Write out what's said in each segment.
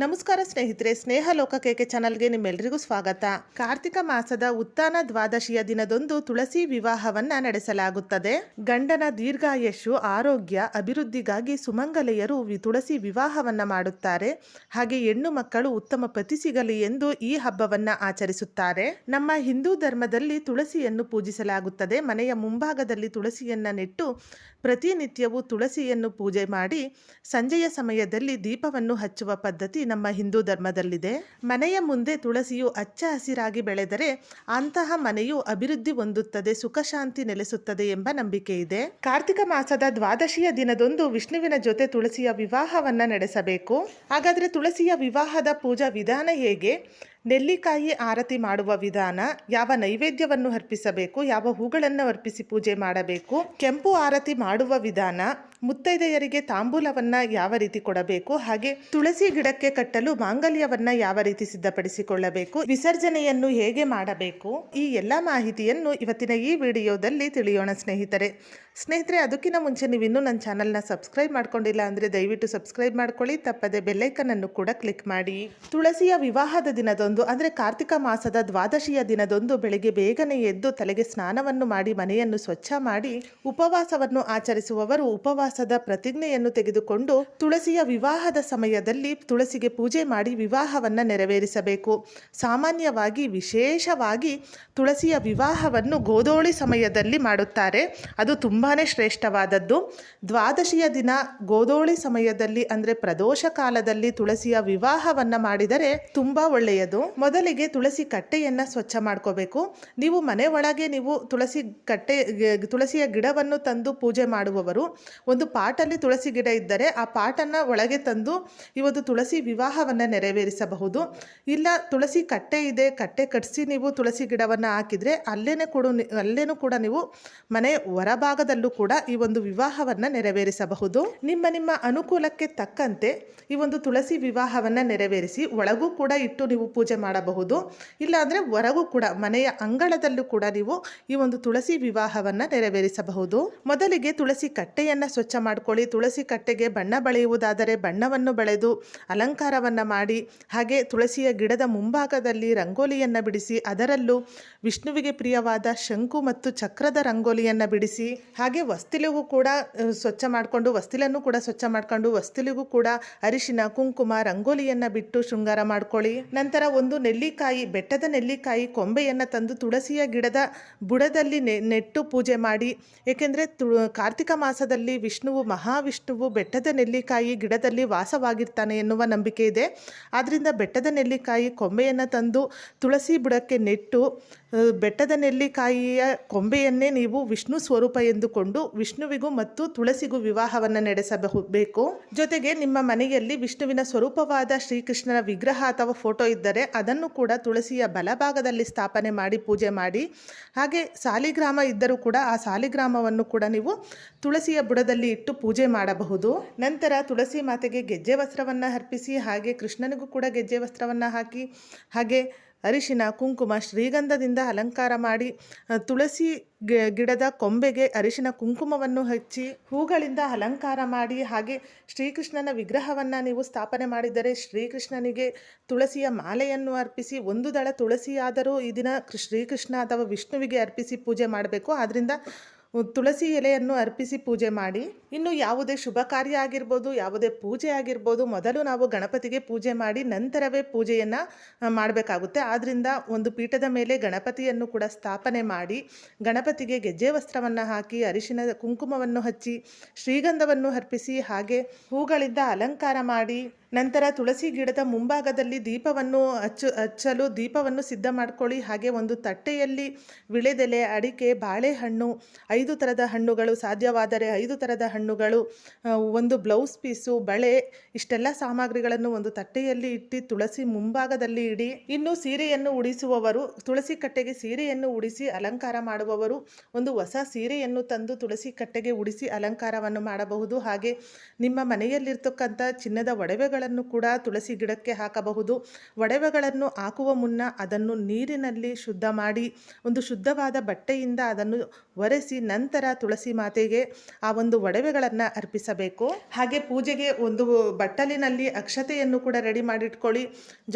ನಮಸ್ಕಾರ ಸ್ನೇಹಿತರೆ, ಸ್ನೇಹ ಲೋಕ ಕೇಕೆ ಚಾನಲ್ಗೆ ನಿಮ್ಮೆಲ್ಲರಿಗೂ ಸ್ವಾಗತ. ಕಾರ್ತಿಕ ಮಾಸದ ಉತ್ತಾನ ದ್ವಾದಶಿಯ ದಿನದಂದು ತುಳಸಿ ವಿವಾಹವನ್ನ ನಡೆಸಲಾಗುತ್ತದೆ. ಗಂಡನ ದೀರ್ಘಾಯಶು ಆರೋಗ್ಯ, ಅಭಿವೃದ್ಧಿಗಾಗಿ ಸುಮಂಗಲೆಯರು ತುಳಸಿ ವಿವಾಹವನ್ನ ಮಾಡುತ್ತಾರೆ. ಹಾಗೆ ಹೆಣ್ಣು ಮಕ್ಕಳು ಉತ್ತಮ ಪತಿ ಸಿಗಲಿ ಎಂದು ಈ ಹಬ್ಬವನ್ನ ಆಚರಿಸುತ್ತಾರೆ. ನಮ್ಮ ಹಿಂದೂ ಧರ್ಮದಲ್ಲಿ ತುಳಸಿಯನ್ನು ಪೂಜಿಸಲಾಗುತ್ತದೆ. ಮನೆಯ ಮುಂಭಾಗದಲ್ಲಿ ತುಳಸಿಯನ್ನ ನೆಟ್ಟು ಪ್ರತಿನಿತ್ಯವೂ ತುಳಸಿಯನ್ನು ಪೂಜೆ ಮಾಡಿ ಸಂಜೆಯ ಸಮಯದಲ್ಲಿ ದೀಪವನ್ನು ಹಚ್ಚುವ ಪದ್ಧತಿ ನಮ್ಮ ಹಿಂದೂ ಧರ್ಮದಲ್ಲಿದೆ. ಮನೆಯ ಮುಂದೆ ತುಳಸಿಯು ಹಚ್ಚ ಹಸಿರಾಗಿ ಬೆಳೆದರೆ ಅಂತಹ ಮನೆಯು ಅಭಿವೃದ್ಧಿ ಹೊಂದುತ್ತದೆ, ಸುಖಶಾಂತಿ ನೆಲೆಸುತ್ತದೆ ಎಂಬ ನಂಬಿಕೆ ಇದೆ. ಕಾರ್ತಿಕ ಮಾಸದ ದ್ವಾದಶಿಯ ದಿನದೊಂದು ವಿಷ್ಣುವಿನ ಜೊತೆ ತುಳಸಿಯ ವಿವಾಹವನ್ನ ನಡೆಸಬೇಕು. ಹಾಗಾದ್ರೆ ತುಳಸಿಯ ವಿವಾಹದ ಪೂಜಾ ವಿಧಾನ ಹೇಗೆ? ನೆಲ್ಲಿಕಾಯಿ ಆರತಿ ಮಾಡುವ ವಿಧಾನ, ಯಾವ ನೈವೇದ್ಯವನ್ನು ಅರ್ಪಿಸಬೇಕು, ಯಾವ ಹೂಗಳನ್ನು ಅರ್ಪಿಸಿ ಪೂಜೆ ಮಾಡಬೇಕು, ಕೆಂಪು ಆರತಿ ಮಾಡುವ ವಿಧಾನ, ಮುತ್ತೈದೆಯರಿಗೆ ತಾಂಬೂಲವನ್ನ ಯಾವ ರೀತಿ ಕೊಡಬೇಕು, ಹಾಗೆ ತುಳಸಿ ಗಿಡಕ್ಕೆ ಕಟ್ಟಲು ಮಾಂಗಲ್ಯವನ್ನ ಯಾವ ರೀತಿ ಸಿದ್ಧಪಡಿಸಿಕೊಳ್ಳಬೇಕು, ವಿಸರ್ಜನೆಯನ್ನು ಹೇಗೆ ಮಾಡಬೇಕು, ಈ ಎಲ್ಲ ಮಾಹಿತಿಯನ್ನು ಇವತ್ತಿನ ಈ ವಿಡಿಯೋದಲ್ಲಿ ತಿಳಿಯೋಣ ಸ್ನೇಹಿತರೆ. ಸ್ನೇಹಿತರೆ, ಅದಕ್ಕಿಂತ ಮುಂಚೆ ನೀವು ಇನ್ನೂ ನನ್ನ ಚಾನಲ್ನ ಸಬ್ಸ್ಕ್ರೈಬ್ ಮಾಡ್ಕೊಂಡಿಲ್ಲ ಅಂದರೆ ದಯವಿಟ್ಟು ಸಬ್ಸ್ಕ್ರೈಬ್ ಮಾಡ್ಕೊಳ್ಳಿ, ತಪ್ಪದೆ ಬೆಲ್ಲೈಕನ್ ಅನ್ನು ಕೂಡ ಕ್ಲಿಕ್ ಮಾಡಿ. ತುಳಸಿಯ ವಿವಾಹದ ದಿನದಂದು, ಅಂದರೆ ಕಾರ್ತಿಕ ಮಾಸದ ದ್ವಾದಶಿಯ ದಿನದಂದು ಬೆಳಿಗ್ಗೆ ಬೇಗನೆ ಎದ್ದು ತಲೆಗೆ ಸ್ನಾನವನ್ನು ಮಾಡಿ, ಮನೆಯನ್ನು ಸ್ವಚ್ಛ ಮಾಡಿ, ಉಪವಾಸವನ್ನು ಆಚರಿಸುವವರು ಉಪವಾಸದ ಪ್ರತಿಜ್ಞೆಯನ್ನು ತೆಗೆದುಕೊಂಡು ತುಳಸಿಯ ವಿವಾಹದ ಸಮಯದಲ್ಲಿ ತುಳಸಿಗೆ ಪೂಜೆ ಮಾಡಿ ವಿವಾಹವನ್ನು ನೆರವೇರಿಸಬೇಕು. ಸಾಮಾನ್ಯವಾಗಿ, ವಿಶೇಷವಾಗಿ ತುಳಸಿಯ ವಿವಾಹವನ್ನು ಗೋಧೋಳಿ ಸಮಯದಲ್ಲಿ ಮಾಡುತ್ತಾರೆ. ಅದು ತುಂಬಾ ಶ್ರೇಷ್ಠವಾದದ್ದು. ದ್ವಾದಶಿಯ ದಿನ ಗೋಧೋಳಿ ಸಮಯದಲ್ಲಿ ಅಂದರೆ ಪ್ರದೋಷ ಕಾಲದಲ್ಲಿ ತುಳಸಿಯ ವಿವಾಹವನ್ನು ಮಾಡಿದರೆ ತುಂಬ ಒಳ್ಳೆಯದು. ಮೊದಲಿಗೆ ತುಳಸಿ ಕಟ್ಟೆಯನ್ನು ಸ್ವಚ್ಛ ಮಾಡ್ಕೋಬೇಕು. ನೀವು ಮನೆ ಒಳಗೆ ನೀವು ತುಳಸಿ ಕಟ್ಟೆ, ತುಳಸಿಯ ಗಿಡವನ್ನು ತಂದು ಪೂಜೆ ಮಾಡುವವರು, ಒಂದು ಪಾಟಲ್ಲಿ ತುಳಸಿ ಗಿಡ ಇದ್ದರೆ ಆ ಪಾಟನ್ನು ಒಳಗೆ ತಂದು ಇವತ್ತು ತುಳಸಿ ವಿವಾಹವನ್ನು ನೆರವೇರಿಸಬಹುದು. ಇಲ್ಲ ತುಳಸಿ ಕಟ್ಟೆ ಇದೆ, ಕಟ್ಟೆ ಕಟ್ಟಿಸಿ ನೀವು ತುಳಸಿ ಗಿಡವನ್ನು ಹಾಕಿದರೆ ಅಲ್ಲೇ ಕೂಡ, ಅಲ್ಲೇನೂ ಕೂಡ ನೀವು ಮನೆ ಹೊರಭಾಗದಲ್ಲೂ ಕೂಡ ಈ ಒಂದು ವಿವಾಹವನ್ನು ನೆರವೇರಿಸಬಹುದು. ನಿಮ್ಮ ನಿಮ್ಮ ಅನುಕೂಲಕ್ಕೆ ತಕ್ಕಂತೆ ಈ ಒಂದು ತುಳಸಿ ವಿವಾಹವನ್ನು ನೆರವೇರಿಸಿ ಒಳಗೂ ಕೂಡ ಇಟ್ಟು ನೀವು ಪೂಜೆ ಮಾಡಬಹುದು. ಇಲ್ಲಾಂದರೆ ಹೊರಗೂ ಕೂಡ ಮನೆಯ ಅಂಗಳದಲ್ಲೂ ಕೂಡ ನೀವು ಈ ಒಂದು ತುಳಸಿ ವಿವಾಹವನ್ನು ನೆರವೇರಿಸಬಹುದು. ಮೊದಲಿಗೆ ತುಳಸಿ ಕಟ್ಟೆಯನ್ನು ಸ್ವಚ್ಛ ಮಾಡ್ಕೊಳ್ಳಿ. ತುಳಸಿ ಕಟ್ಟೆಗೆ ಬಣ್ಣ ಬಳೆಯುವುದಾದರೆ ಬಣ್ಣವನ್ನು ಬಳೆದು ಅಲಂಕಾರವನ್ನು ಮಾಡಿ, ಹಾಗೆ ತುಳಸಿಯ ಗಿಡದ ಮುಂಭಾಗದಲ್ಲಿ ರಂಗೋಲಿಯನ್ನು ಬಿಡಿಸಿ, ಅದರಲ್ಲೂ ವಿಷ್ಣುವಿಗೆ ಪ್ರಿಯವಾದ ಶಂಕು ಮತ್ತು ಚಕ್ರದ ರಂಗೋಲಿಯನ್ನು ಬಿಡಿಸಿ ಹಾಗೆ ವಸ್ತಿಲಿಗೂ ಕೂಡ ಸ್ವಚ್ಛ ಮಾಡಿಕೊಂಡು, ವಸ್ತಿಲನ್ನು ಕೂಡ ಸ್ವಚ್ಛ ಮಾಡ್ಕೊಂಡು, ವಸ್ತಿಲಿಗೂ ಕೂಡ ಅರಿಶಿನ, ಕುಂಕುಮ, ರಂಗೋಲಿಯನ್ನು ಬಿಟ್ಟು ಶೃಂಗಾರ ಮಾಡ್ಕೊಳ್ಳಿ. ನಂತರ ಒಂದು ನೆಲ್ಲಿಕಾಯಿ, ಬೆಟ್ಟದ ನೆಲ್ಲಿಕಾಯಿ ಕೊಂಬೆಯನ್ನು ತಂದು ತುಳಸಿಯ ಗಿಡದ ಬುಡದಲ್ಲಿ ನೆಟ್ಟು ಪೂಜೆ ಮಾಡಿ. ಏಕೆಂದರೆ ಕಾರ್ತಿಕ ಮಾಸದಲ್ಲಿ ವಿಷ್ಣುವು, ಮಹಾವಿಷ್ಣುವು ಬೆಟ್ಟದ ನೆಲ್ಲಿಕಾಯಿ ಗಿಡದಲ್ಲಿ ವಾಸವಾಗಿರ್ತಾನೆ ಎನ್ನುವ ನಂಬಿಕೆ ಇದೆ. ಆದ್ದರಿಂದ ಬೆಟ್ಟದ ನೆಲ್ಲಿಕಾಯಿ ಕೊಂಬೆಯನ್ನು ತಂದು ತುಳಸಿ ಬುಡಕ್ಕೆ ನೆಟ್ಟು ಬೆಟ್ಟದ ನೆಲ್ಲಿಕಾಯಿಯ ಕೊಂಬೆಯನ್ನೇ ನೀವು ವಿಷ್ಣು ಸ್ವರೂಪ ಎಂದುಕೊಂಡು ವಿಷ್ಣುವಿಗೂ ಮತ್ತು ತುಳಸಿಗೂ ವಿವಾಹವನ್ನು ನಡೆಸಬೇಕು ಬೇಕು. ಜೊತೆಗೆ ನಿಮ್ಮ ಮನೆಯಲ್ಲಿ ವಿಷ್ಣುವಿನ ಸ್ವರೂಪವಾದ ಶ್ರೀಕೃಷ್ಣನ ವಿಗ್ರಹ ಅಥವಾ ಫೋಟೋ ಇದ್ದರೆ ಅದನ್ನು ಕೂಡ ತುಳಸಿಯ ಬಲಭಾಗದಲ್ಲಿ ಸ್ಥಾಪನೆ ಮಾಡಿ ಪೂಜೆ ಮಾಡಿ. ಹಾಗೆ ಸಾಲಿಗ್ರಾಮ ಇದ್ದರೂ ಕೂಡ ಆ ಸಾಲಿಗ್ರಾಮವನ್ನು ಕೂಡ ನೀವು ತುಳಸಿಯ ಬುಡದಲ್ಲಿ ಇಟ್ಟು ಪೂಜೆ ಮಾಡಬಹುದು. ನಂತರ ತುಳಸಿ ಮಾತೆಗೆ ಗೆಜ್ಜೆ ವಸ್ತ್ರವನ್ನು ಅರ್ಪಿಸಿ, ಹಾಗೆ ಕೃಷ್ಣನಿಗೂ ಕೂಡ ಗೆಜ್ಜೆ ವಸ್ತ್ರವನ್ನು ಹಾಕಿ, ಹಾಗೆ ಅರಿಶಿನ, ಕುಂಕುಮ, ಶ್ರೀಗಂಧದಿಂದ ಅಲಂಕಾರ ಮಾಡಿ ತುಳಸಿ ಗಿಡದ ಕೊಂಬೆಗೆ ಅರಿಶಿನ ಕುಂಕುಮವನ್ನು ಹಚ್ಚಿ, ಹೂಗಳಿಂದ ಅಲಂಕಾರ ಮಾಡಿ, ಹಾಗೆ ಶ್ರೀಕೃಷ್ಣನ ವಿಗ್ರಹವನ್ನು ನೀವು ಸ್ಥಾಪನೆ ಮಾಡಿದರೆ ಶ್ರೀಕೃಷ್ಣನಿಗೆ ತುಳಸಿಯ ಮಾಲೆಯನ್ನು ಅರ್ಪಿಸಿ, ಒಂದು ದಳ ತುಳಸಿಯಾದರೂ ಈ ದಿನ ಶ್ರೀಕೃಷ್ಣ ಅಥವಾ ವಿಷ್ಣುವಿಗೆ ಅರ್ಪಿಸಿ ಪೂಜೆ ಮಾಡಬೇಕು. ಆದ್ದರಿಂದ ತುಳಸಿ ಎಲೆಯನ್ನು ಅರ್ಪಿಸಿ ಪೂಜೆ ಮಾಡಿ. ಇನ್ನು ಯಾವುದೇ ಶುಭ ಕಾರ್ಯ ಆಗಿರ್ಬೋದು, ಯಾವುದೇ ಪೂಜೆ ಆಗಿರ್ಬೋದು, ಮೊದಲು ನಾವು ಗಣಪತಿಗೆ ಪೂಜೆ ಮಾಡಿ ನಂತರವೇ ಪೂಜೆಯನ್ನು ಮಾಡಬೇಕಾಗುತ್ತೆ. ಆದ್ದರಿಂದ ಒಂದು ಪೀಠದ ಮೇಲೆ ಗಣಪತಿಯನ್ನು ಕೂಡ ಸ್ಥಾಪನೆ ಮಾಡಿ, ಗಣಪತಿಗೆ ಗೆಜ್ಜೆ ವಸ್ತ್ರವನ್ನು ಹಾಕಿ, ಅರಿಶಿನ ಕುಂಕುಮವನ್ನು ಹಚ್ಚಿ, ಶ್ರೀಗಂಧವನ್ನು ಅರ್ಪಿಸಿ, ಹಾಗೆ ಹೂಗಳಿಂದ ಅಲಂಕಾರ ಮಾಡಿ, ನಂತರ ತುಳಸಿ ಗಿಡದ ಮುಂಭಾಗದಲ್ಲಿ ದೀಪವನ್ನು ಹಚ್ಚು, ಹಚ್ಚಲು ದೀಪವನ್ನು ಸಿದ್ಧ ಮಾಡ್ಕೊಳ್ಳಿ. ಹಾಗೆ ಒಂದು ತಟ್ಟೆಯಲ್ಲಿ ವಿಳೆದೆಲೆ, ಅಡಿಕೆ, ಬಾಳೆಹಣ್ಣು, ಐದು ಥರದ ಹಣ್ಣುಗಳು ಸಾಧ್ಯವಾದರೆ ಐದು ಥರದ ಹಣ್ಣುಗಳು ಒಂದು ಬ್ಲೌಸ್ ಪೀಸು ಬಳೆ, ಇಷ್ಟೆಲ್ಲ ಸಾಮಗ್ರಿಗಳನ್ನು ಒಂದು ತಟ್ಟೆಯಲ್ಲಿ ಇಟ್ಟು ತುಳಸಿ ಮುಂಭಾಗದಲ್ಲಿ ಇಡಿ. ಇನ್ನು ಸೀರೆಯನ್ನು ಉಡಿಸುವವರು, ತುಳಸಿ ಕಟ್ಟೆಗೆ ಸೀರೆಯನ್ನು ಉಡಿಸಿ ಅಲಂಕಾರ ಮಾಡುವವರು, ಒಂದು ಹೊಸ ಸೀರೆಯನ್ನು ತಂದು ತುಳಸಿ ಕಟ್ಟೆಗೆ ಉಡಿಸಿ ಅಲಂಕಾರವನ್ನು ಮಾಡಬಹುದು. ಹಾಗೆ ನಿಮ್ಮ ಮನೆಯಲ್ಲಿರ್ತಕ್ಕಂಥ ಚಿನ್ನದ ಒಡವೆಗಳನ್ನು ಕೂಡ ತುಳಸಿ ಗಿಡಕ್ಕೆ ಹಾಕಬಹುದು. ಒಡವೆಗಳನ್ನು ಹಾಕುವ ಮುನ್ನ ಅದನ್ನು ನೀರಿನಲ್ಲಿ ಶುದ್ಧ ಮಾಡಿ, ಒಂದು ಶುದ್ಧವಾದ ಬಟ್ಟೆಯಿಂದ ಅದನ್ನು ಒರೆಸಿ ನಂತರ ತುಳಸಿ ಮಾತೆಗೆ ಆ ಒಂದು ಒಡವೆ ಸೇವೆಗಳನ್ನು ಅರ್ಪಿಸಬೇಕು. ಹಾಗೆ ಪೂಜೆಗೆ ಒಂದು ಬಟ್ಟಲಿನಲ್ಲಿ ಅಕ್ಷತೆಯನ್ನು ಕೂಡ ರೆಡಿ ಮಾಡಿಟ್ಕೊಳ್ಳಿ.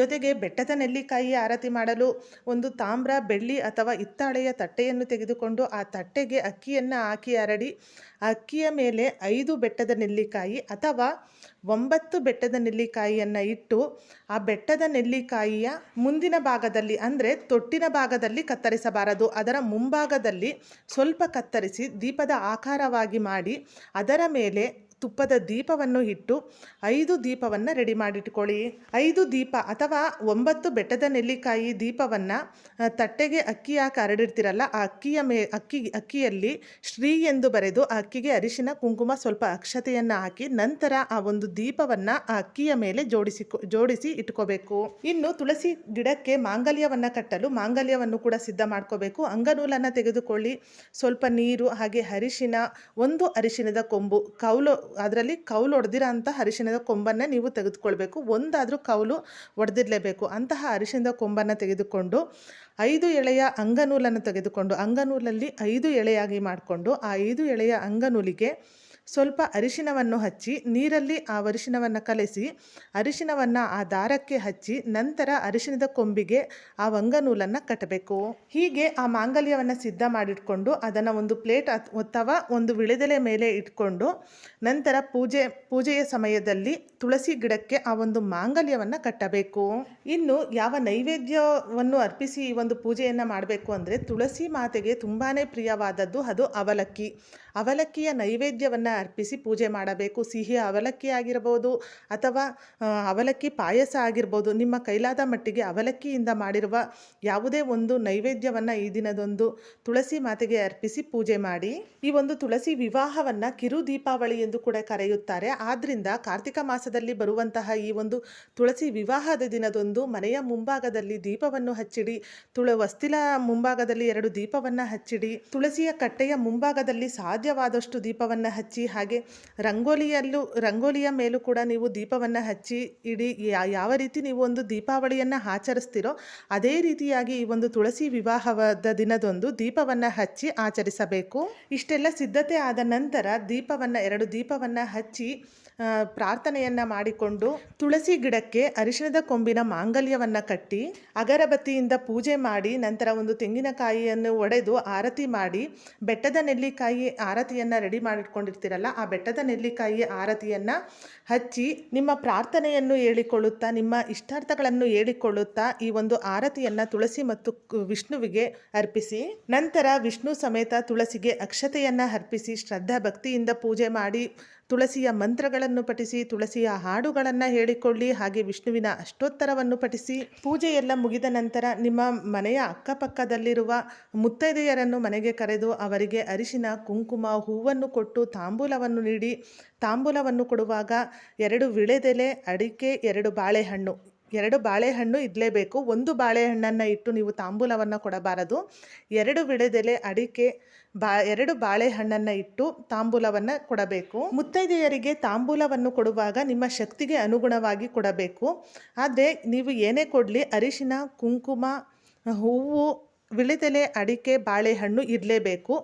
ಜೊತೆಗೆ ಬೆಟ್ಟದ ನೆಲ್ಲಿಕಾಯಿ ಆರತಿ ಮಾಡಲು ಒಂದು ತಾಮ್ರ, ಬೆಳ್ಳಿ ಅಥವಾ ಹಿತ್ತಾಳೆಯ ತಟ್ಟೆಯನ್ನು ತೆಗೆದುಕೊಂಡು ಆ ತಟ್ಟೆಗೆ ಅಕ್ಕಿಯನ್ನು ಹಾಕಿ ಹರಡಿ, ಅಕ್ಕಿಯ ಮೇಲೆ ಐದು ಬೆಟ್ಟದ ನೆಲ್ಲಿಕಾಯಿ ಅಥವಾ ಒಂಬತ್ತು ಬೆಟ್ಟದ ನೆಲ್ಲಿಕಾಯಿಯನ್ನು ಇಟ್ಟು ಆ ಬೆಟ್ಟದ ನೆಲ್ಲಿಕಾಯಿಯ ಮುಂದಿನ ಭಾಗದಲ್ಲಿ ಅಂದರೆ ತೊಟ್ಟಿನ ಭಾಗದಲ್ಲಿ ಕತ್ತರಿಸಬಾರದು. ಅದರ ಮುಂಭಾಗದಲ್ಲಿ ಸ್ವಲ್ಪ ಕತ್ತರಿಸಿ ದೀಪದ ಆಕಾರವಾಗಿ ಮಾಡಿ ಅದರ ಮೇಲೆ ತುಪ್ಪದ ದೀಪವನ್ನು ಇಟ್ಟು ಐದು ದೀಪವನ್ನು ರೆಡಿ ಮಾಡಿಟ್ಕೊಳ್ಳಿ. ಐದು ದೀಪ ಅಥವಾ ಒಂಬತ್ತು ಬೆಟ್ಟದ ನೆಲ್ಲಿಕಾಯಿ ದೀಪವನ್ನು ತಟ್ಟೆಗೆ ಅಕ್ಕಿ ಯಾಕೆ ಹರಡಿರ್ತೀರಲ್ಲ, ಆ ಅಕ್ಕಿಯ ಮೇ, ಅಕ್ಕಿ, ಅಕ್ಕಿಯಲ್ಲಿ ಶ್ರೀ ಎಂದು ಬರೆದು ಆ ಅಕ್ಕಿಗೆ ಅರಿಶಿನ, ಕುಂಕುಮ, ಸ್ವಲ್ಪ ಅಕ್ಷತೆಯನ್ನು ಹಾಕಿ ನಂತರ ಆ ಒಂದು ದೀಪವನ್ನು ಆ ಅಕ್ಕಿಯ ಮೇಲೆ ಜೋಡಿಸಿ ಜೋಡಿಸಿ ಇಟ್ಕೋಬೇಕು. ಇನ್ನು ತುಳಸಿ ಗಿಡಕ್ಕೆ ಮಾಂಗಲ್ಯವನ್ನು ಕಟ್ಟಲು ಮಾಂಗಲ್ಯವನ್ನು ಕೂಡ ಸಿದ್ಧ ಮಾಡ್ಕೋಬೇಕು. ಅಂಗನೂಲನ್ನು ತೆಗೆದುಕೊಳ್ಳಿ. ಸ್ವಲ್ಪ ನೀರು, ಹಾಗೆ ಅರಿಶಿನ, ಒಂದು ಅರಿಶಿನದ ಕೊಂಬು, ಕೌಲು ಅದರಲ್ಲಿ ಕೌಲು ಹೊಡೆದಿರೋ ಅಂಥ ಅರಿಶಿಣದ ಕೊಂಬನ್ನು ನೀವು ತೆಗೆದುಕೊಳ್ಬೇಕು. ಒಂದಾದರೂ ಕೌಲು ಒಡೆದಿರಲೇಬೇಕು. ಅಂತಹ ಅರಿಶಿಣದ ಕೊಂಬನ್ನು ತೆಗೆದುಕೊಂಡು ಐದು ಎಳೆಯ ಅಂಗನೂಲನ್ನು ತೆಗೆದುಕೊಂಡು ಅಂಗನೂಲಲ್ಲಿ ಐದು ಎಳೆಯಾಗಿ ಮಾಡಿಕೊಂಡು ಆ ಐದು ಎಳೆಯ ಅಂಗನೂಲಿಗೆ ಸ್ವಲ್ಪ ಅರಿಶಿನವನ್ನು ಹಚ್ಚಿ, ನೀರಲ್ಲಿ ಆ ಅರಿಶಿನವನ್ನು ಕಲಸಿ ಅರಿಶಿನವನ್ನು ಆ ದಾರಕ್ಕೆ ಹಚ್ಚಿ, ನಂತರ ಅರಿಶಿನದ ಕೊಂಬಿಗೆ ಆ ವಂಗನೂಲನ್ನು ಕಟ್ಟಬೇಕು ಹೀಗೆ ಆ ಮಾಂಗಲ್ಯವನ್ನು ಸಿದ್ಧ ಮಾಡಿಟ್ಕೊಂಡು, ಅದನ್ನು ಒಂದು ಪ್ಲೇಟ್ ಅಥವಾ ಒಂದು ವಿಳೆದೆಲೆ ಮೇಲೆ ಇಟ್ಕೊಂಡು, ನಂತರ ಪೂಜೆ, ಪೂಜೆಯ ಸಮಯದಲ್ಲಿ ತುಳಸಿ ಗಿಡಕ್ಕೆ ಆ ಒಂದು ಮಾಂಗಲ್ಯವನ್ನು ಕಟ್ಟಬೇಕು. ಇನ್ನು ಯಾವ ನೈವೇದ್ಯವನ್ನು ಅರ್ಪಿಸಿ ಈ ಒಂದು ಪೂಜೆಯನ್ನು ಮಾಡಬೇಕು ಅಂದರೆ ತುಳಸಿ ಮಾತೆಗೆ ತುಂಬಾ ಪ್ರಿಯವಾದದ್ದು ಅದು ಅವಲಕ್ಕಿ. ಅವಲಕ್ಕಿಯ ನೈವೇದ್ಯವನ್ನು ಅರ್ಪಿಸಿ ಪೂಜೆ ಮಾಡಬೇಕು. ಸಿಹಿ ಅವಲಕ್ಕಿ ಆಗಿರ್ಬೋದು ಅಥವಾ ಅವಲಕ್ಕಿ ಪಾಯಸ ಆಗಿರ್ಬೋದು. ನಿಮ್ಮ ಕೈಲಾದ ಮಟ್ಟಿಗೆ ಅವಲಕ್ಕಿಯಿಂದ ಮಾಡಿರುವ ಯಾವುದೇ ಒಂದು ನೈವೇದ್ಯವನ್ನು ಈ ದಿನದೊಂದು ತುಳಸಿ ಮಾತೆಗೆ ಅರ್ಪಿಸಿ ಪೂಜೆ ಮಾಡಿ. ಈ ಒಂದು ತುಳಸಿ ವಿವಾಹವನ್ನು ಕಿರು ದೀಪಾವಳಿ ಎಂದು ಕೂಡ ಕರೆಯುತ್ತಾರೆ. ಆದ್ದರಿಂದ ಕಾರ್ತಿಕ ಮಾಸದಲ್ಲಿ ಬರುವಂತಹ ಈ ಒಂದು ತುಳಸಿ ವಿವಾಹದ ದಿನದೊಂದು ಮನೆಯ ಮುಂಭಾಗದಲ್ಲಿ ದೀಪವನ್ನು ಹಚ್ಚಿಡಿ. ತುಳ, ವಸ್ತಿಲ ಮುಂಭಾಗದಲ್ಲಿ ಎರಡು ದೀಪವನ್ನು ಹಚ್ಚಿಡಿ. ತುಳಸಿಯ ಕಟ್ಟೆಯ ಮುಂಭಾಗದಲ್ಲಿ ಸಾಧ್ಯವಾದಷ್ಟು ದೀಪವನ್ನು ಹಚ್ಚಿ ಹಾಗೆ ರಂಗೋಲಿಯಲ್ಲೂ, ರಂಗೋಲಿಯ ಮೇಲೂ ಕೂಡ ನೀವು ದೀಪವನ್ನು ಹಚ್ಚಿ, ಇಡೀ ಯಾವ ರೀತಿ ನೀವು ಒಂದು ದೀಪಾವಳಿಯನ್ನು ಆಚರಿಸ್ತೀರೋ, ಅದೇ ರೀತಿಯಾಗಿ ಈ ಒಂದು ತುಳಸಿ ವಿವಾಹವಾದ ದಿನದೊಂದು ದೀಪವನ್ನು ಹಚ್ಚಿ ಆಚರಿಸಬೇಕು. ಇಷ್ಟೆಲ್ಲ ಸಿದ್ಧತೆ ಆದ ನಂತರ ದೀಪವನ್ನು, ಎರಡು ದೀಪವನ್ನು ಹಚ್ಚಿ ಪ್ರಾರ್ಥನೆಯನ್ನ ಮಾಡಿಕೊಂಡು ತುಳಸಿ ಗಿಡಕ್ಕೆ ಅರಿಶಿಣದ ಕೊಂಬಿನ ಮಾಂಗಲ್ಯವನ್ನು ಕಟ್ಟಿ ಅಗರಬತ್ತಿಯಿಂದ ಪೂಜೆ ಮಾಡಿ ನಂತರ ಒಂದು ತೆಂಗಿನಕಾಯಿಯನ್ನು ಒಡೆದು ಆರತಿ ಮಾಡಿ ಬೆಟ್ಟದ ನೆಲ್ಲಿಕಾಯಿ ಆರತಿಯನ್ನು ರೆಡಿ ಮಾಡಿಟ್ಕೊಂಡಿರ್ತೀರಲ್ಲ, ಆ ಬೆಟ್ಟದ ನೆಲ್ಲಿಕಾಯಿ ಆರತಿಯನ್ನು ಹಚ್ಚಿ ನಿಮ್ಮ ಪ್ರಾರ್ಥನೆಯನ್ನು ಹೇಳಿಕೊಳ್ಳುತ್ತಾ, ನಿಮ್ಮ ಇಷ್ಟಾರ್ಥಗಳನ್ನು ಹೇಳಿಕೊಳ್ಳುತ್ತಾ ಈ ಒಂದು ಆರತಿಯನ್ನು ತುಳಸಿ ಮತ್ತು ವಿಷ್ಣುವಿಗೆ ಅರ್ಪಿಸಿ, ನಂತರ ವಿಷ್ಣು ಸಮೇತ ತುಳಸಿಗೆ ಅಕ್ಷತೆಯನ್ನು ಅರ್ಪಿಸಿ ಶ್ರದ್ಧಾ ಭಕ್ತಿಯಿಂದ ಪೂಜೆ ಮಾಡಿ ತುಳಸಿಯ ಮಂತ್ರಗಳನ್ನು ಪಠಿಸಿ, ತುಳಸಿಯ ಹಾಡುಗಳನ್ನು ಹೇಳಿಕೊಳ್ಳಿ, ಹಾಗೆ ವಿಷ್ಣುವಿನ ಅಷ್ಟೋತ್ತರವನ್ನು ಪಠಿಸಿ. ಪೂಜೆಯೆಲ್ಲ ಮುಗಿದ ನಂತರ ನಿಮ್ಮ ಮನೆಯ ಅಕ್ಕಪಕ್ಕದಲ್ಲಿರುವ ಮುತ್ತೈದೆಯರನ್ನು ಮನೆಗೆ ಕರೆದು ಅವರಿಗೆ ಅರಿಶಿನ, ಕುಂಕುಮ, ಹೂವನ್ನು ಕೊಟ್ಟು ತಾಂಬೂಲವನ್ನು ನೀಡಿ. ತಾಂಬೂಲವನ್ನು ಕೊಡುವಾಗ ಎರಡು ವಿಳೆದೆಲೆ, ಅಡಿಕೆ, ಎರಡು ಬಾಳೆಹಣ್ಣು. ಎರಡು ಬಾಳೆಹಣ್ಣು ಇರಲೇಬೇಕು ಒಂದು ಬಾಳೆಹಣ್ಣನ್ನು ಇಟ್ಟು ನೀವು ತಾಂಬೂಲವನ್ನು ಕೊಡಬಾರದು. ಎರಡು ವಿಳೆದೆಲೆ ಅಡಿಕೆ ಬಾ, ಎರಡು ಬಾಳೆಹಣ್ಣನ್ನು ಇಟ್ಟು ತಾಂಬೂಲವನ್ನು ಕೊಡಬೇಕು. ಮುತ್ತೈದೆಯರಿಗೆ ತಾಂಬೂಲವನ್ನು ಕೊಡುವಾಗ ನಿಮ್ಮ ಶಕ್ತಿಗೆ ಅನುಗುಣವಾಗಿ ಕೊಡಬೇಕು. ಆದರೆ ನೀವು ಏನೇ ಕೊಡಲಿ ಅರಿಶಿನ, ಕುಂಕುಮ, ಹೂವು ವಿಳೆದೆಲೆ ಅಡಿಕೆ, ಬಾಳೆಹಣ್ಣು ಇರಲೇಬೇಕು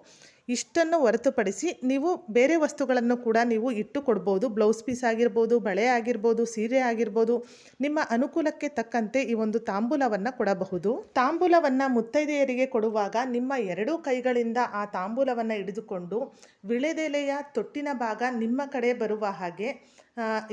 ಇಷ್ಟನ್ನು ಹೊರತುಪಡಿಸಿ ನೀವು ಬೇರೆ ವಸ್ತುಗಳನ್ನು ಕೂಡ ನೀವು ಇಟ್ಟು ಕೊಡ್ಬೋದು ಬ್ಲೌಸ್ ಪೀಸ್ ಆಗಿರ್ಬೋದು, ಬಳೆ ಆಗಿರ್ಬೋದು, ಸೀರೆ ಆಗಿರ್ಬೋದು, ನಿಮ್ಮ ಅನುಕೂಲಕ್ಕೆ ತಕ್ಕಂತೆ ಈ ಒಂದು ತಾಂಬೂಲವನ್ನು ಕೊಡಬಹುದು. ತಾಂಬೂಲವನ್ನು ಮುತ್ತೈದೆಯರಿಗೆ ಕೊಡುವಾಗ ನಿಮ್ಮ ಎರಡೂ ಕೈಗಳಿಂದ ಆ ತಾಂಬೂಲವನ್ನು ಹಿಡಿದುಕೊಂಡು, ವಿಳೆದೆಲೆಯ ತೊಟ್ಟಿನ ಭಾಗ ನಿಮ್ಮ ಕಡೆ ಬರುವ ಹಾಗೆ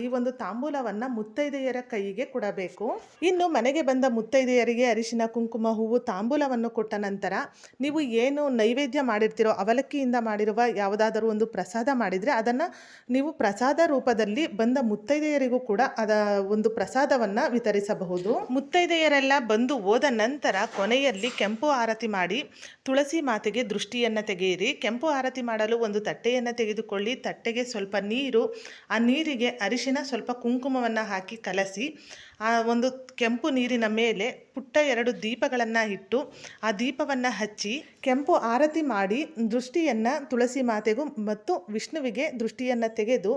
ಈ ಒಂದು ತಾಂಬೂಲವನ್ನು ಮುತ್ತೈದೆಯರ ಕೈಗೆ ಕೊಡಬೇಕು. ಇನ್ನು ಮನೆಗೆ ಬಂದ ಮುತ್ತೈದೆಯರಿಗೆ ಅರಿಶಿನ, ಕುಂಕುಮ, ಹೂವು ತಾಂಬೂಲವನ್ನು ಕೊಟ್ಟ ನಂತರ ನೀವು ಏನು ನೈವೇದ್ಯ ಮಾಡಿರ್ತೀರೋ, ಅವಲಕ್ಕಿಯಿಂದ ಮಾಡಿರುವ ಯಾವುದಾದರೂ ಒಂದು ಪ್ರಸಾದ ಮಾಡಿದರೆ ಅದನ್ನು ನೀವು ಪ್ರಸಾದ ರೂಪದಲ್ಲಿ ಬಂದ ಮುತ್ತೈದೆಯರಿಗೂ ಕೂಡ ಅದ ಒಂದು ಪ್ರಸಾದವನ್ನು ವಿತರಿಸಬಹುದು. ಮುತ್ತೈದೆಯರೆಲ್ಲ ಬಂದು ಹೋದ ನಂತರ ಕೊನೆಯಲ್ಲಿ ಕೆಂಪು ಆರತಿ ಮಾಡಿ ತುಳಸಿ ಮಾತೆಗೆ ದೃಷ್ಟಿಯನ್ನು ತೆಗೆಯಿರಿ. ಕೆಂಪು ಆರತಿ ಮಾಡಲು ಒಂದು ತಟ್ಟೆಯನ್ನು ತೆಗೆದುಕೊಳ್ಳಿ. ತಟ್ಟೆಗೆ ಸ್ವಲ್ಪ ನೀರು, ಆ ನೀರಿಗೆ ಅರಿಶಿನ ಸ್ವಲ್ಪ ಕುಂಕುಮವನ್ನು ಹಾಕಿ ಕಲಸಿ, ಆ ಒಂದು ಕೆಂಪು ನೀರಿನ ಮೇಲೆ ಪುಟ್ಟ ಎರಡು ದೀಪಗಳನ್ನು ಇಟ್ಟು ಆ ದೀಪವನ್ನು ಹಚ್ಚಿ ಕೆಂಪು ಆರತಿ ಮಾಡಿ ದೃಷ್ಟಿಯನ್ನು ತುಳಸಿ ಮಾತೆಗೂ ಮತ್ತು ವಿಷ್ಣುವಿಗೆ ದೃಷ್ಟಿಯನ್ನು ತೆಗೆದು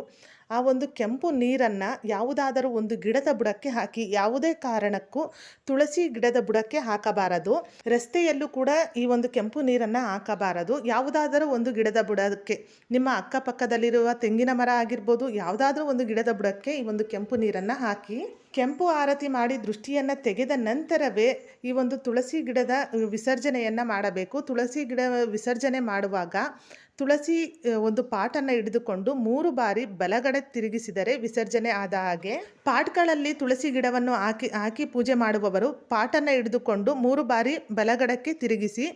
ಆ ಒಂದು ಕೆಂಪು ನೀರನ್ನು ಯಾವುದಾದರೂ ಒಂದು ಗಿಡದ ಬುಡಕ್ಕೆ ಹಾಕಿ, ಯಾವುದೇ ಕಾರಣಕ್ಕೂ ತುಳಸಿ ಗಿಡದ ಬುಡಕ್ಕೆ ಹಾಕಬಾರದು. ರಸ್ತೆಯಲ್ಲೂ ಕೂಡ ಈ ಒಂದು ಕೆಂಪು ನೀರನ್ನು ಹಾಕಬಾರದು. ಯಾವುದಾದರೂ ಒಂದು ಗಿಡದ ಬುಡಕ್ಕೆ, ನಿಮ್ಮ ಅಕ್ಕಪಕ್ಕದಲ್ಲಿರುವ ತೆಂಗಿನ ಮರ ಆಗಿರ್ಬೋದು, ಯಾವುದಾದ್ರೂ ಒಂದು ಗಿಡದ ಬುಡಕ್ಕೆ ಈ ಒಂದು ಕೆಂಪು ನೀರನ್ನು ಹಾಕಿ, ಕೆಂಪು ಆರತಿ ಮಾಡಿ ದೃಷ್ಟಿಯನ್ನು ತೆಗೆದ ನಂತರವೇ ಈ ಒಂದು ತುಳಸಿ ಗಿಡದ ವಿಸರ್ಜನೆಯನ್ನು ಮಾಡಬೇಕು. ತುಳಸಿ ಗಿಡ ವಿಸರ್ಜನೆ ಮಾಡುವಾಗ ತುಳಸಿ ಒಂದು ಪಾಟನ್ನು ಹಿಡಿದುಕೊಂಡು ಮೂರು ಬಾರಿ ಬಲಗಡೆ ತಿರುಗಿಸಿದರೆ ವಿಸರ್ಜನೆ ಆದ ಹಾಗೆ ಪಾಟ್ಗಳಲ್ಲಿ ತುಳಸಿ ಗಿಡವನ್ನು ಹಾಕಿ ಹಾಕಿ ಪೂಜೆ ಮಾಡುವವರು ಪಾಟನ್ನು ಹಿಡಿದುಕೊಂಡು ಮೂರು ಬಾರಿ ಬಲಗಡಕ್ಕೆ ತಿರುಗಿಸಿ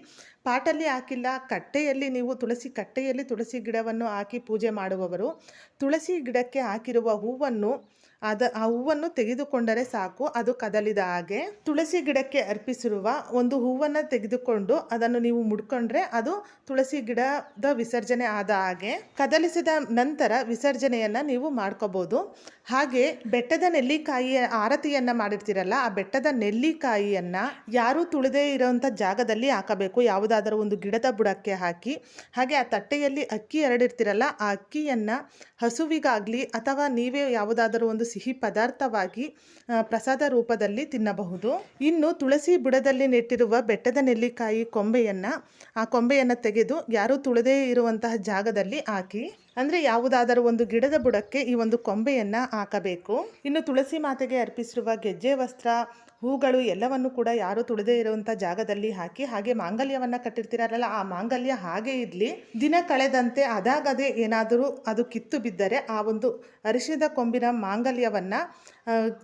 ಪಾಟಲ್ಲಿ ಹಾಕಿಲ್ಲ, ಕಟ್ಟೆಯಲ್ಲಿ ನೀವು ತುಳಸಿ, ಕಟ್ಟೆಯಲ್ಲಿ ತುಳಸಿ ಗಿಡವನ್ನು ಹಾಕಿ ಪೂಜೆ ಮಾಡುವವರು ತುಳಸಿ ಗಿಡಕ್ಕೆ ಹಾಕಿರುವ ಹೂವನ್ನು ಅದ ಆ ಹೂವನ್ನು ತೆಗೆದುಕೊಂಡರೆ ಸಾಕು. ಅದು ಕದಲಿದ ಹಾಗೆ. ತುಳಸಿ ಗಿಡಕ್ಕೆ ಅರ್ಪಿಸಿರುವ ಒಂದು ಹೂವನ್ನು ತೆಗೆದುಕೊಂಡು ಅದನ್ನು ನೀವು ಮುಡ್ಕೊಂಡ್ರೆ ಅದು ತುಳಸಿ ಗಿಡದ ವಿಸರ್ಜನೆ ಆದ ಹಾಗೆ ಕದಲಿಸಿದ ನಂತರ ವಿಸರ್ಜನೆಯನ್ನು ನೀವು ಮಾಡ್ಕೋಬೋದು. ಹಾಗೆ ಬೆಟ್ಟದ ನೆಲ್ಲಿಕಾಯಿಯ ಆರತಿಯನ್ನು ಮಾಡಿರ್ತೀರಲ್ಲ, ಆ ಬೆಟ್ಟದ ನೆಲ್ಲಿಕಾಯಿಯನ್ನು ಯಾರೂ ತುಳಿದೇ ಇರೋವಂಥ ಜಾಗದಲ್ಲಿ ಹಾಕಬೇಕು. ಯಾವುದಾದರೂ ಒಂದು ಗಿಡದ ಬುಡಕ್ಕೆ ಹಾಕಿ, ಹಾಗೆ ಆ ತಟ್ಟೆಯಲ್ಲಿ ಅಕ್ಕಿ ಎರಡಿರ್ತಿರಲ್ಲ, ಆ ಅಕ್ಕಿಯನ್ನು ಹಸುವಿಗಾಗಲಿ ಅಥವಾ ನೀವೇ ಯಾವುದಾದರೂ ಒಂದು ಸಿಹಿ ಪದಾರ್ಥವಾಗಿ ಪ್ರಸಾದ ರೂಪದಲ್ಲಿ ತಿನ್ನಬಹುದು. ಇನ್ನು ತುಳಸಿ ಬುಡದಲ್ಲಿ ನೆಟ್ಟಿರುವ ಬೆಟ್ಟದ ನೆಲ್ಲಿಕಾಯಿ ಕೊಂಬೆಯನ್ನು, ಆ ಕೊಂಬೆಯನ್ನು ತೆಗೆದು ಯಾರೂ ತುಳದೇ ಇರುವಂತಹ ಜಾಗದಲ್ಲಿ ಹಾಕಿ. ಅಂದರೆ ಯಾವುದಾದರೂ ಒಂದು ಗಿಡದ ಬುಡಕ್ಕೆ ಈ ಒಂದು ಕೊಂಬೆಯನ್ನು ಹಾಕಬೇಕು. ಇನ್ನು ತುಳಸಿ ಮಾತೆಗೆ ಅರ್ಪಿಸಿರುವ ಗೆಜ್ಜೆ ವಸ್ತ್ರ, ಹೂಗಳು ಎಲ್ಲವನ್ನು ಕೂಡ ಯಾರು ತುಳಿದೇ ಇರುವಂಥ ಜಾಗದಲ್ಲಿ ಹಾಕಿ ಹಾಗೆ ಮಾಂಗಲ್ಯವನ್ನು ಕಟ್ಟಿರ್ತೀರಲ್ಲ, ಆ ಮಾಂಗಲ್ಯ ಹಾಗೆ ಇರಲಿ. ದಿನ ಕಳೆದಂತೆ ಅದಾಗದೆ ಏನಾದರೂ ಅದು ಕಿತ್ತು ಬಿದ್ದರೆ ಆ ಒಂದು ಅರಿಶಿನದ ಕೊಂಬಿನ ಮಾಂಗಲ್ಯವನ್ನು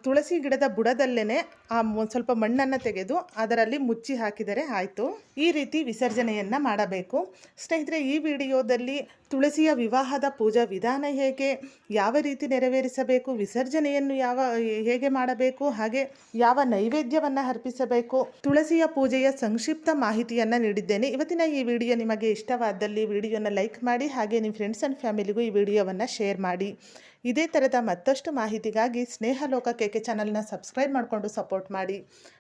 ತುಳಸಿ ಗಿಡದ ಬುಡದಲ್ಲೇ ಆ ಸ್ವಲ್ಪ ಮಣ್ಣನ್ನು ತೆಗೆದು ಅದರಲ್ಲಿ ಮುಚ್ಚಿ ಹಾಕಿದರೆ ಆಯಿತು. ಈ ರೀತಿ ವಿಸರ್ಜನೆಯನ್ನು ಮಾಡಬೇಕು. ಸ್ನೇಹಿತರೆ, ಈ ವಿಡಿಯೋದಲ್ಲಿ ತುಳಸಿಯ ವಿವಾಹದ ಪೂಜಾ ವಿಧಾನ ಹೇಗೆ, ಯಾವ ರೀತಿ ನೆರವೇರಿಸಬೇಕು, ವಿಸರ್ಜನೆಯನ್ನು ಯಾವ, ಹೇಗೆ ಮಾಡಬೇಕು, ಹಾಗೆ ಯಾವ ನೈವೇದ್ಯವನ್ನು ಅರ್ಪಿಸಬೇಕು, ತುಳಸಿಯ ಪೂಜೆಯ ಸಂಕ್ಷಿಪ್ತ ಮಾಹಿತಿಯನ್ನು ನೀಡಿದ್ದೇನೆ. ಇವತ್ತಿನ ಈ ವಿಡಿಯೋ ನಿಮಗೆ ಇಷ್ಟವಾದಲ್ಲಿ ವಿಡಿಯೋನ ಲೈಕ್ ಮಾಡಿ, ಹಾಗೆ ನಿಮ್ಮ ಫ್ರೆಂಡ್ಸ್ ಆ್ಯಂಡ್ ಫ್ಯಾಮಿಲಿಗೂ ಈ ವಿಡಿಯೋವನ್ನು ಶೇರ್ ಮಾಡಿ. ಇದೇ ಥರದ ಮತ್ತಷ್ಟು ಮಾಹಿತಿಗಾಗಿ ಸ್ನೇಹ ಲೋಕ ಕೆಕೆ ಚಾನಲ್ನ ಸಬ್ಸ್ಕ್ರೈಬ್ ಮಾಡಿಕೊಂಡು ಸಪೋರ್ಟ್ ಮಾಡಿ.